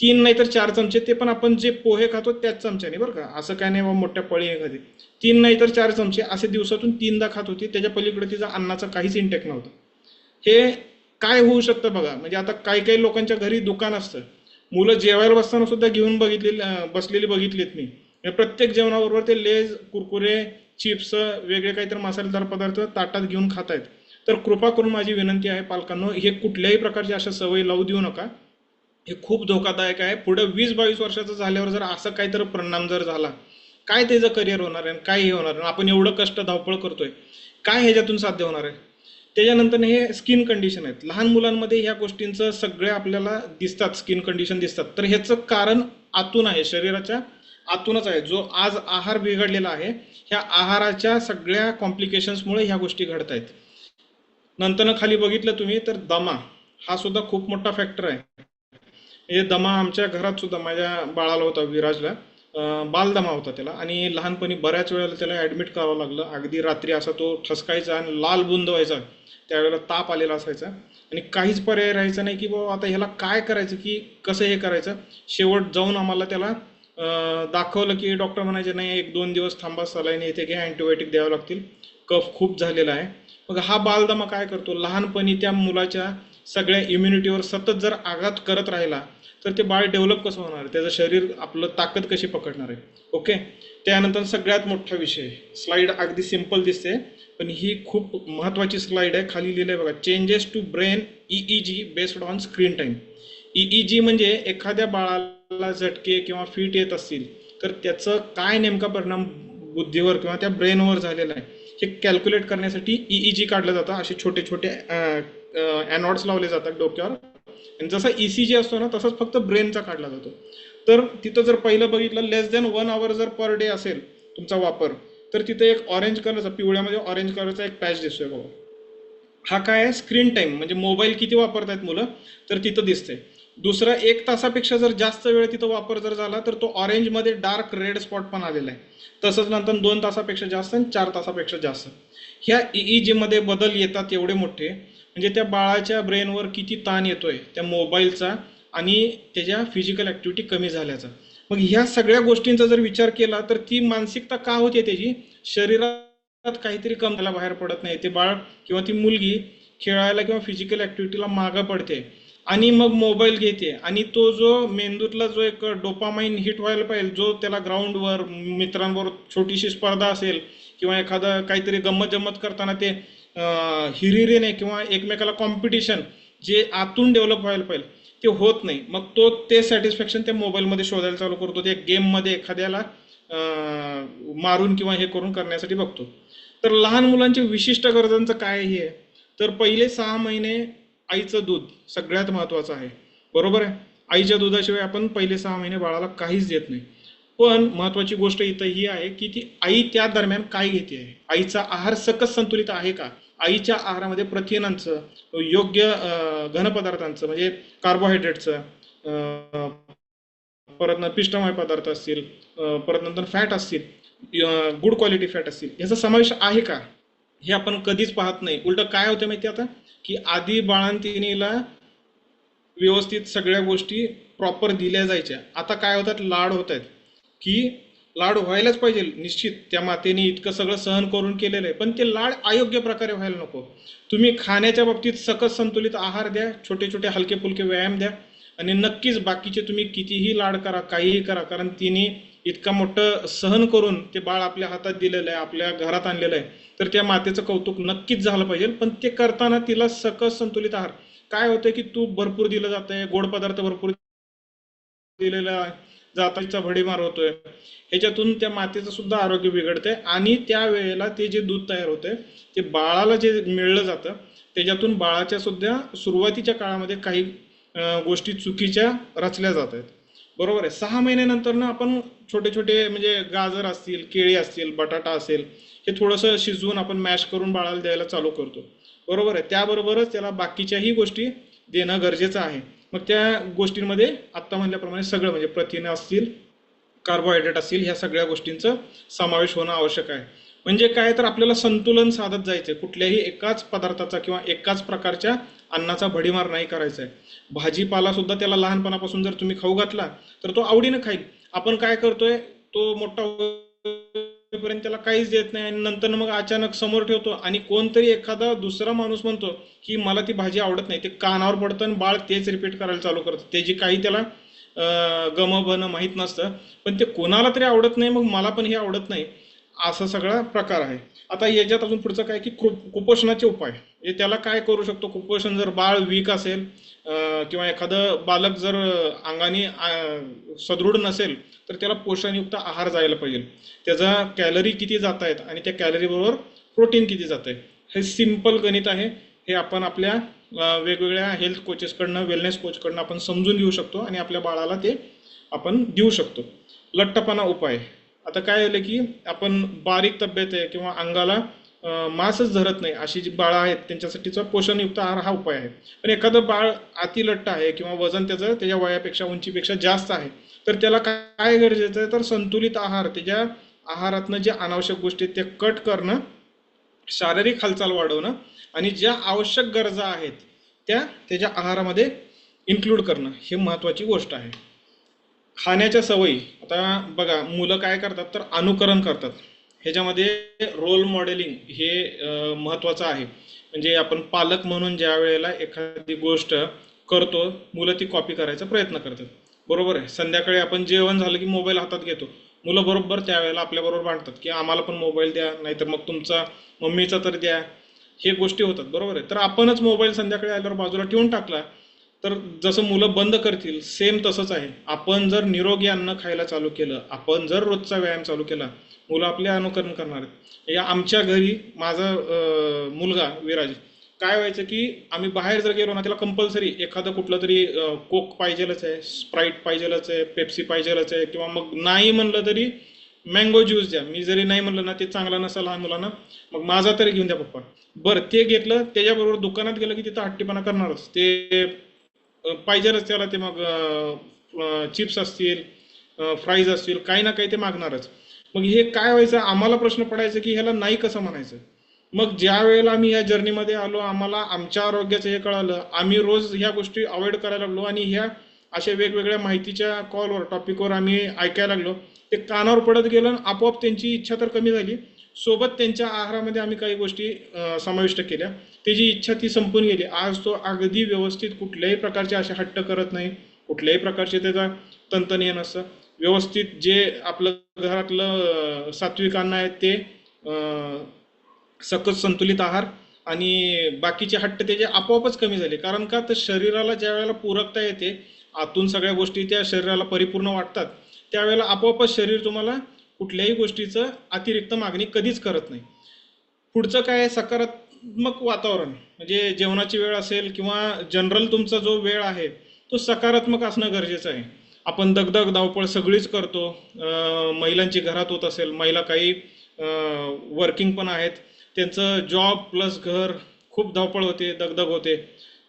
तीन नाही तर चार चमचे ते पण आपण जे पोहे खातो त्याच चमच्याने बरं का? असं काय नाही बाबा मोठ्या पळी एखादी. तीन नाही तर चार चमचे असे दिवसातून तीनदा खात होती त्याच्या पलीकडे तिचा अन्नाचा काहीच इंटेक नव्हता. हे काय होऊ शकतं बघा? म्हणजे आता काही काही लोकांच्या घरी दुकान असतं. मुलं जेवायला बसताना सुद्धा घेऊन बघितलेली बसलेली बघितलीत मी. म्हणजे प्रत्येक जेवणाबरोबर ते लेज कुरकुरे चिप्स वेगळे काहीतरी मसालेदार पदार्थ ताटात घेऊन खात आहेत तर कृपा करून माझी विनंती आहे पालकांनो हे कुठल्याही प्रकारची अशा सवयी लावू देऊ नका. हे खूप धोकादायक आहे. पुढे वीस बावीस वर्षाचं झाल्यावर जर असं काहीतरी परिणाम जर झाला काय त्याचं करिअर होणार आहे? आणि काय हे होणार आहे? आपण एवढं कष्ट धावपळ करतोय. काय ह्याच्यातून साध्य होणार आहे? त्याच्यानंतर हे स्किन कंडिशन आहेत. लहान मुलांमध्ये ह्या गोष्टींचं सगळे आपल्याला दिसतात स्किन कंडिशन दिसतात. तर ह्याचं कारण आतून आहे. शरीराच्या आतूनच आहे. जो आज आहार बिघडलेला आहे ह्या आहाराच्या सगळ्या कॉम्प्लिकेशन्समुळे ह्या गोष्टी घडत आहेत नंतर खाली बघितलं तुम्ही तर दमा हा सुद्धा खूप मोठा फॅक्टर आहे. हे दमा आमच्या घरात सुद्धा माझ्या बाळाला होता विराजला. बालदमा होता त्याला. आणि लहानपणी बऱ्याच वेळेला त्याला ॲडमिट करावं लागलं. अगदी रात्री असा तो ठसकायचा आणि लाल बुंद व्हायचा. त्यावेळेला ताप आलेला असायचा. आणि काहीच पर्याय राहायचा नाही की बाबा आता ह्याला काय करायचं की कसं हे करायचं? शेवट जाऊन आम्हाला त्याला दाखवलं की डॉक्टर म्हणायचे नाही एक दोन दिवस थांबा सलाईन येथे घ्या अँटीबायोटिक द्यावं लागतील. कफ खूप झालेला आहे. मग हा बालदमा काय करतो? लहानपणी त्या मुलाच्या सगळ्या इम्युनिटीवर सतत जर आघात करत राहिला तर ते बाळ डेव्हलप कसं होणार? त्याचं शरीर आपलं ताकद कशी पकडणार आहे? ओके त्यानंतर सगळ्यात मोठा विषय. स्लाईड अगदी सिंपल दिसते पण ही खूप महत्त्वाची स्लाईड आहे. खाली लिहिलं आहे बघा changes to brain E G based on screen time E G म्हणजे एखाद्या बाळाला झटके किंवा फिट येत असतील तर त्याचं काय नेमका परिणाम बुद्धीवर किंवा त्या ब्रेनवर झालेला आहे हे कॅल्क्युलेट करण्यासाठी ई जी काढलं जातं. असे छोटे छोटे अॅनॉड्स लावले जातात डोक्यावर. आणि जसा ई सी जी असतो ना तसंच फक्त ब्रेनचा काढला जातो. तर तिथं जर पहिलं बघितलं लेस दॅन वन आवर जर पर डे असेल तुमचा वापर तर तिथे एक ऑरेंज कलरचा पिवळ्यामध्ये ऑरेंज कलरचा एक पॅच दिसतोय बघा. हा काय आहे? स्क्रीन टाईम म्हणजे मोबाईल किती वापरतायत मुलं तर तिथं दिसते दुसरा एक तासापेक्षा जर जास्त वेळ तिथं वापर जर झाला तर तो ऑरेंजमध्ये डार्क रेड स्पॉट पण आलेला आहे. तसंच नंतर दोन तासापेक्षा जास्त आणि चार तासापेक्षा जास्त. ह्या ई जीमध्ये बदल येतात एवढे मोठे. म्हणजे त्या बाळाच्या ब्रेनवर किती ताण येतोय त्या मोबाईलचा आणि त्याच्या फिजिकल ॲक्टिव्हिटी कमी झाल्याचा. मग ह्या सगळ्या गोष्टींचा जर विचार केला तर ती मानसिकता का होते त्याची? शरीरात काहीतरी कम त्याला बाहेर पडत नाही. ते बाळ किंवा ती मुलगी खेळायला किंवा फिजिकल ॲक्टिव्हिटीला मागं पडते. आणि मग मोबाईल घेते. आणि तो जो मेंदूतला जो एक डोपामाइन हिट व्हायला पाहिजे जो त्याला ग्राउंडवर मित्रांबरोबर छोटीशी स्पर्धा असेल किंवा एखादं काहीतरी गंमत जम्मत करताना ते हिरिरीने किंवा एकमेकाला कॉम्पिटिशन जे आतून डेव्हलप व्हायला पाहिजे ते होत नाही. मग तो ते सॅटिस्फॅक्शन त्या मोबाईलमध्ये शोधायला चालू करतो. त्या गेममध्ये एखाद्याला मारून किंवा हे करून करण्यासाठी बघतो. तर लहान मुलांच्या विशिष्ट गरजांचं काय हे आहे? तर पहिले सहा महिने आईचं दूध सगळ्यात महत्त्वाचं आहे. बरोबर आहे? आईच्या दुधाशिवाय आपण पहिले सहा महिने बाळाला काहीच देत नाही. पण महत्त्वाची गोष्ट इथं ही आहे की ती आई त्या दरम्यान काय घेते आहे? आईचा आहार सकस संतुलित आहे का? आईच्या आहारामध्ये प्रथिनांचं योग्य घन घनपदार्थांचं म्हणजे कार्बोहायड्रेटचं परत न पिष्टमय पदार्थ असतील परत नंतर फॅट असतील गुड क्वालिटी फॅट असतील याचा समावेश आहे का? हे आपण कधीच पाहत नाही. उलट काय होतं माहिती आता? की आधी बाळांतिनीला व्यवस्थित सगळ्या गोष्टी प्रॉपर दिल्या जायच्या. आता काय होतात? लाड होत आहेत की लाड व्हायलाच पाहिजे निश्चित. त्या मातेने इतकं सगळं सहन करून केलेलं आहे. पण ते लाड अयोग्य प्रकारे व्हायला नको. तुम्ही खाण्याच्या बाबतीत सकस संतुलित आहार द्या छोटे छोटे हलके फुलके व्यायाम द्या आणि नक्कीच बाकीचे तुम्ही कितीही लाड करा काहीही करा कारण तिने इतका मोठं सहन करून ते बाळ आपल्या हातात दिलेलं आहे आपल्या घरात आणलेलं आहे. तर त्या मातेचं कौतुक नक्कीच झालं पाहिजे. पण ते करताना तिला सकस संतुलित आहार. काय होतंय की तूप भरपूर दिलं जातंय गोड पदार्थ भरपूर दिलेला आहे. जाताचा भडीमार होतोय. ह्याच्यातून त्या मातेचं सुद्धा आरोग्य बिघडते आणि त्या वेळेला ते जे दूध तयार होते ते बाळाला जे मिळलं जातं त्याच्यातून बाळाच्या सुद्धा सुरुवातीच्या काळामध्ये काही गोष्टी चुकीच्या रचल्या जात आहेत बरोबर आहे? सहा महिन्यानंतर ना आपण छोटे छोटे म्हणजे गाजर असतील केळी असतील बटाटा असेल हे थोडंसं शिजवून आपण मॅश करून बाळाला द्यायला चालू करतो. बरोबर आहे? त्याबरोबरच त्याला बाकीच्याही गोष्टी देणं गरजेचं आहे. मग त्या गोष्टींमध्ये आत्ता म्हणल्याप्रमाणे सगळं म्हणजे प्रथिने असतील कार्बोहायड्रेट असतील ह्या सगळ्या गोष्टींचं समावेश होणं आवश्यक आहे. म्हणजे काय तर आपल्याला संतुलन साधत जायचं आहे कुठल्याही एकाच पदार्थाचा किंवा एकाच प्रकारच्या अन्नाचा भडीमार नाही करायचा आहे भाजीपाला सुद्धा त्याला लहानपणापासून जर तुम्ही खाऊ घातला तर तो आवडीनं खाईल. आपण काय करतोय? तो मोठा होईपर्यंत त्याला काहीच देत नाही आणि नंतर मग अचानक समोर ठेवतो आणि कोणतरी एखादा दुसरा माणूस म्हणतो की मला ती भाजी आवडत नाही ते कानावर पडतं आणि बाळ तेच रिपीट करायला चालू करतं. त्याची काही त्याला गम माहीत नसतं पण ते कोणाला तरी आवडत नाही मग मला पण हे आवडत नाही. असा सगळा प्रकार आहे. आता याच्यात अजून पुढचं काय की कुपोषणाचे उपाय. हे त्याला काय करू शकतो? कुपोषण जर बाळ वीक असेल किंवा एखादं बालक जर अंगाने सदृढ नसेल तर त्याला पोषणयुक्त आहार जायला पाहिजे. त्याचा कॅलरी किती जात आहेत आणि त्या कॅलरीबरोबर प्रोटीन किती जात आहे हे सिंपल गणित आहे. हे आपण आपल्या वेगवेगळ्या हेल्थ कोचेसकडनं वेलनेस कोचकडनं आपण समजून घेऊ शकतो आणि आपल्या बाळाला ते आपण देऊ शकतो. लठ्ठपणा उपाय. आता काय झालं की आपण बारीक तब्येत आहे किंवा अंगाला मासच मांसच धरत नाही अशी जी बाळं आहेत त्यांच्यासाठीचा पोषणयुक्त आहार हा उपाय आहे. पण एखादं बाळ अतिलट्ट आहे किंवा वजन त्याचं त्याच्या वयापेक्षा उंचीपेक्षा जास्त आहे तर त्याला काय गरजेचं आहे? तर संतुलित आहार त्याच्या आहारातनं जे अनावश्यक गोष्टी आहेत त्या कट करणं शारीरिक हालचाल वाढवणं आणि ज्या आवश्यक गरजा आहेत त्या त्याच्या आहारामध्ये इन्क्लूड करणं हे महत्त्वाची गोष्ट आहे. खाण्याच्या सवयी. आता बघा मुलं काय करतात तर अनुकरण करतात. ह्याच्यामध्ये रोल मॉडेलिंग हे महत्त्वाचं आहे. म्हणजे आपण पालक म्हणून ज्या वेळेला एखादी गोष्ट करतो मुलं ती कॉपी करायचा प्रयत्न करतात. बरोबर आहे? संध्याकाळी आपण जेवण झालं की मोबाईल हातात घेतो. मुलं बरोबर त्यावेळेला आपल्याबरोबर भांडतात की आम्हाला पण मोबाईल द्या नाहीतर मग तुमचा मम्मीचा तर द्या. हे गोष्टी होतात. बरोबर आहे? तर आपणच मोबाईल संध्याकाळी आल्यावर बाजूला ठेवून टाकला तर जसं मुलं बंद करतील सेम तसंच आहे. आपण जर निरोगी अन्न खायला चालू केलं आपण जर रोजचा व्यायाम चालू केला मुलं आपले अनुकरण करणार आहेत. या आमच्या घरी माझा मुलगा विराज काय व्हायचं की आम्ही बाहेर जर गेलो ना त्याला कंपल्सरी एखादं कुठलं तरी कोक पाहिजेलच आहे स्प्राईट पाहिजेलच आहे पेप्सी पाहिजेलच आहे किंवा मग नाही म्हणलं तरी मँगो ज्यूस द्या. मी जरी नाही म्हणलं ना ते चांगलं नसेल लहान मुलांना मग माझा तरी घेऊन द्या पप्पा. बरं ते घेतलं त्याच्याबरोबर दुकानात गेलं की तिथं हट्टीपणा करणारच. ते पाहिजे पाहिजेलच त्याला ते मग चिप्स असतील फ्राईज असतील काही ना काही ते मागणारच. मग हे काय व्हायचं? आम्हाला प्रश्न पडायचा की ह्याला नाही कसं म्हणायचं? मग ज्या वेळेला आम्ही ह्या जर्नीमध्ये आलो आम्हाला आमच्या आरोग्याचं हे कळालं आम्ही रोज ह्या गोष्टी अवॉइड करायला लागलो आणि ह्या अशा वेगवेगळ्या माहितीच्या कॉलवर टॉपिकवर आम्ही ऐकायला लागलो. ते कानावर पडत गेलं आणि आपोआप त्यांची इच्छा तर कमी झाली. सोबत त्यांच्या आहारामध्ये आम्ही काही गोष्टी समाविष्ट केल्या. त्याची इच्छा ती संपून गेली. आज तो अगदी व्यवस्थित कुठल्याही प्रकारचे असे हट्ट करत नाही. कुठल्याही प्रकारचे त्याचा तंतनीय नसतं. व्यवस्थित जे आपलं घरातलं सात्विक अन्न आहे ते सकस संतुलित आहार आणि बाकीचे हट्ट त्याचे आपोआपच कमी झाले. कारण का? तर शरीराला ज्या वेळेला पूरकता येते आतून सगळ्या गोष्टी त्या शरीराला परिपूर्ण वाटतात त्यावेळेला आपोआपच शरीर तुम्हाला कुठल्याही गोष्टीचं अतिरिक्त मागणी कधीच करत नाही. पुढचं काय आहे? सकारात्मक वातावरण. म्हणजे जेवणाची वेळ असेल किंवा जनरल तुमचा जो वेळ आहे तो सकारात्मक असणं गरजेचं आहे. आपण दगदग धावपळ सगळीच करतो. महिलांची घरात होत असेल महिला काही वर्किंग पण आहेत. त्यांचं जॉब प्लस घर खूप धावपळ होते दगदग होते.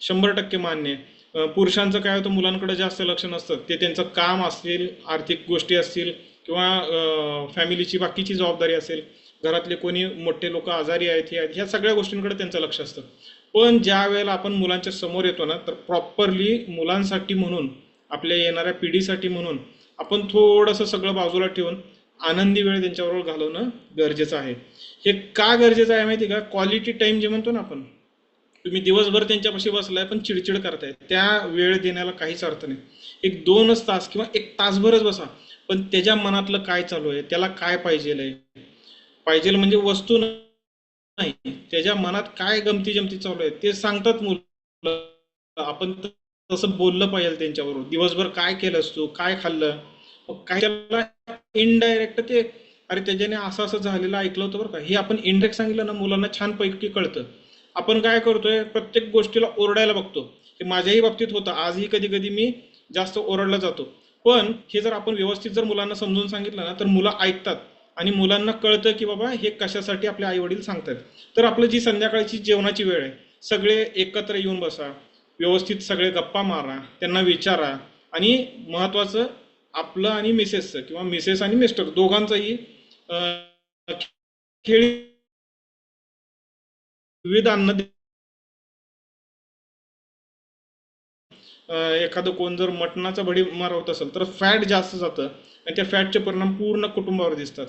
शंभर टक्के मान्य पुरुषांचं काय होतं? मुलांकडे जास्त लक्ष नसतं. ते त्यांचं काम असतील आर्थिक गोष्टी असतील किंवा फॅमिलीची बाकीची जबाबदारी असेल घरातले कोणी मोठे लोक आजारी आहेत हे आहेत ह्या सगळ्या गोष्टींकडे त्यांचं लक्ष असतं. पण ज्या वेळेला आपण मुलांच्या समोर येतो ना तर प्रॉपरली मुलांसाठी म्हणून आपल्या येणाऱ्या पिढीसाठी म्हणून आपण थोडंसं सगळं बाजूला ठेवून आनंदी वेळ त्यांच्याबरोबर घालवणं गरजेचं आहे. हे का गरजेचं आहे माहिती का? क्वालिटी टाइम जे म्हणतो ना आपण तुम्ही दिवसभर त्यांच्यापाशी बसलाय पण चिडचिड करताय त्या वेळ देण्याला काहीच अर्थ नाही. एक दोनच तास किंवा एक तासभरच बसा. पण त्याच्या मनातलं काय चालू आहे? त्याला काय पाहिजे पाहिजे म्हणजे वस्तू नाही. त्याच्या मनात काय गमती जमती चालू आहे? ते सांगतात मुलं. आपण तसं बोललं पाहिजे त्यांच्याबरोबर. दिवसभर काय केलंस तू? काय खाल्लं? काय त्याला इनडायरेक्ट ते अरे त्याच्याने असं असं झालेलं ऐकलं होतं बरं का. हे आपण इनडायरेक्ट सांगितलं ना मुलांना छान पैकी कळतं. आपण काय करतोय? प्रत्येक गोष्टीला ओरडायला बघतो. हे माझ्याही बाबतीत होतं. आजही कधी कधी मी जास्त ओरडला जातो. पण हे जर आपण व्यवस्थित जर मुलांना समजून सांगितलं ना तर मुलं ऐकतात. आणि मुलांना कळतं की बाबा हे कशासाठी आपले आई वडील सांगतात तर आपलं जी संध्याकाळची जेवणाची वेळ आहे सगळे एकत्र येऊन बसा व्यवस्थित सगळे गप्पा मारा त्यांना विचारा. आणि महत्वाचं आपलं आणि मिसेसचं किंवा मिसेस आणि मिस्टर दोघांचाही खेळी विविध अन्न एखादं कोण जर मटणाचा भडीमार होत असेल तर फॅट जास्त जातं आणि त्या फॅटचे परिणाम पूर्ण कुटुंबावर दिसतात.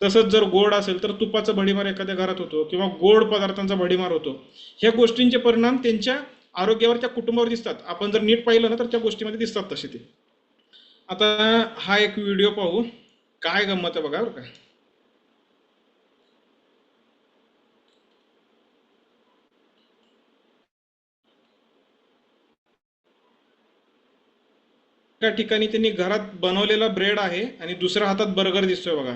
तसंच जर गोड असेल तर तुपाचा भडीमार एखाद्या घरात होतो किंवा गोड पदार्थांचा भडीमार होतो. ह्या गोष्टींचे परिणाम त्यांच्या आरोग्यावर त्या कुटुंबावर दिसतात. आपण जर नीट पाहिलं ना तर त्या गोष्टीमध्ये दिसतात तसे ते. आता हा एक व्हिडिओ पाहू. काय गंमत आहे बघा बरं का. एका ठिकाणी त्यांनी घरात बनवलेला ब्रेड आहे आणि दुसऱ्या हातात बर्गर दिसतोय बघा.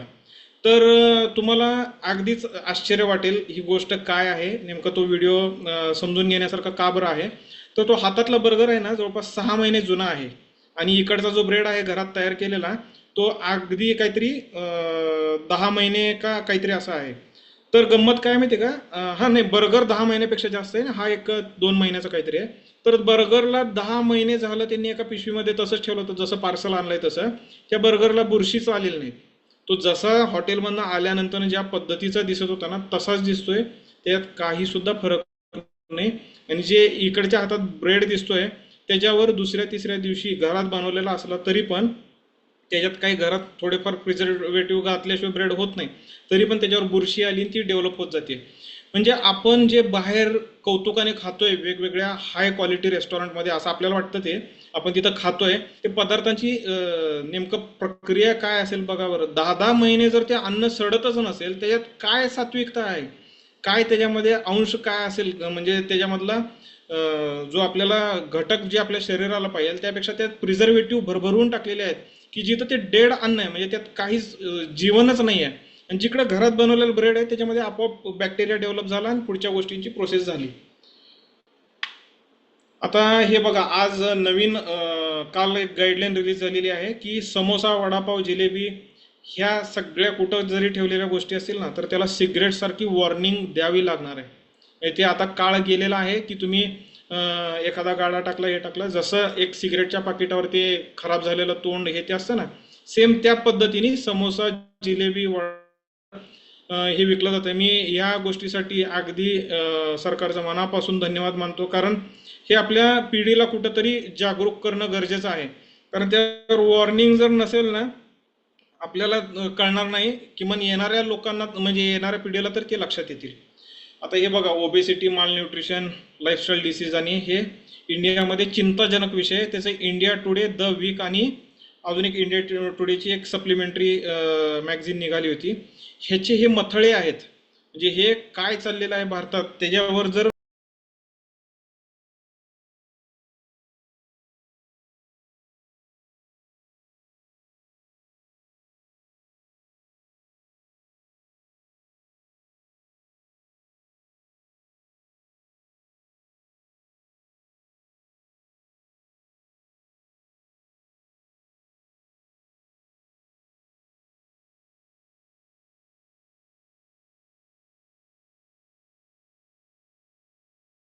तर तुम्हाला अगदीच आश्चर्य वाटेल ही गोष्ट काय आहे. नेमका तो व्हिडिओ समजून घेण्यासारखा का बरं आहे? तर तो हातातला बर्गर आहे ना जवळपास सहा महिने जुना आहे. आणि इकडचा जो ब्रेड आहे घरात तयार केलेला तो अगदी काहीतरी दहा महिने का काहीतरी असा आहे. तर गंमत काय माहिती का? हा नाही बर्गर दहा महिन्यापेक्षा जास्त आहे ना हा एक दोन महिन्याचा काहीतरी आहे. तर बर्गरला दहा महिने झालं त्यांनी एका पिशवीमध्ये तसंच ठेवलं होतं जसं पार्सल आणलंय तसं. त्या बर्गरला बुरशीच आलेली नाही. तो जसा हॉटेलमधनं आल्यानंतर ज्या पद्धतीचा दिसत होता ना तसाच दिसतोय. त्यात काही सुद्धा फरक नाही. आणि जे इकडच्या हातात ब्रेड दिसतोय त्याच्यावर दुसऱ्या तिसऱ्या दिवशी घरात बनवलेला असला तरी पण त्याच्यात काही घरात थोडेफार प्रिझर्वेटिव्ह घातल्याशिवाय ब्रेड होत नाही. तरी पण त्याच्यावर बुरशी आली ती डेव्हलप होत जाते. म्हणजे आपण जे बाहेर कौतुकाने खातोय वेगवेगळ्या हाय क्वालिटी रेस्टॉरंटमध्ये असं आपल्याला वाटतं ते आपण तिथं खातोय ते पदार्थांची नेमकं प्रक्रिया काय असेल बघा बरं. दहा दहा महिने जर ते अन्न सडतच नसेल त्याच्यात काय सात्विकता आहे? काय त्याच्यामध्ये अंश काय असेल? म्हणजे त्याच्यामधला जो आपल्याला घटक जे आपल्या शरीराला पाहिजे त्यापेक्षा त्यात प्रिझर्वेटिव्ह भरभरून टाकलेले आहेत की जिथं ते डेड अन्न आहे म्हणजे त्यात काहीच जीवनच नाही आहे आणि जिकडे घरात बनवलेलं ब्रेड आहे त्याच्यामध्ये आपोआप बॅक्टेरिया डेव्हलप झाला आणि पुढच्या गोष्टींची प्रोसेस झाली. आता हे बघा आज नवीन काल एक गाईडलाईन रिलीज झालेली आहे की समोसा वडापाव जिलेबी ह्या सगळ्या कुठं जरी ठेवलेल्या गोष्टी असतील ना तर त्याला सिगरेट सारखी वॉर्निंग द्यावी लागणार आहे. ते आता काळ गेलेला आहे की तुम्ही एखादा गाडा टाकला हे टाकला. जसं एक सिगरेटच्या पाकिटावर ते खराब झालेलं तोंड हे ते असतं ना सेम त्या पद्धतीने समोसा जिलेबी वडा हे विकलं जातं. मी या गोष्टीसाठी अगदी सरकारचा मनापासून धन्यवाद मानतो. कारण हे आपल्या पिढीला कुठंतरी जागरूक करणं गरजेचं आहे. कारण त्यावर वॉर्निंग जर नसेल ना आपल्याला कळणार नाही किमान येणाऱ्या लोकांना म्हणजे येणाऱ्या पिढीला तर ते लक्षात येतील. आता हे बघा ओबेसिटी मालन्यूट्रिशन लाईफस्टाईल डिसीज आणि हे इंडियामध्ये चिंताजनक विषय आहे. त्याचं इंडिया टुडे द वीक आणि अजून एक इंडिया टुडेची एक सप्लिमेंटरी मॅगझिन निघाली होती. ह्याचे हे मथळे आहेत. म्हणजे हे काय चाललेलं आहे भारतात? त्याच्यावर जर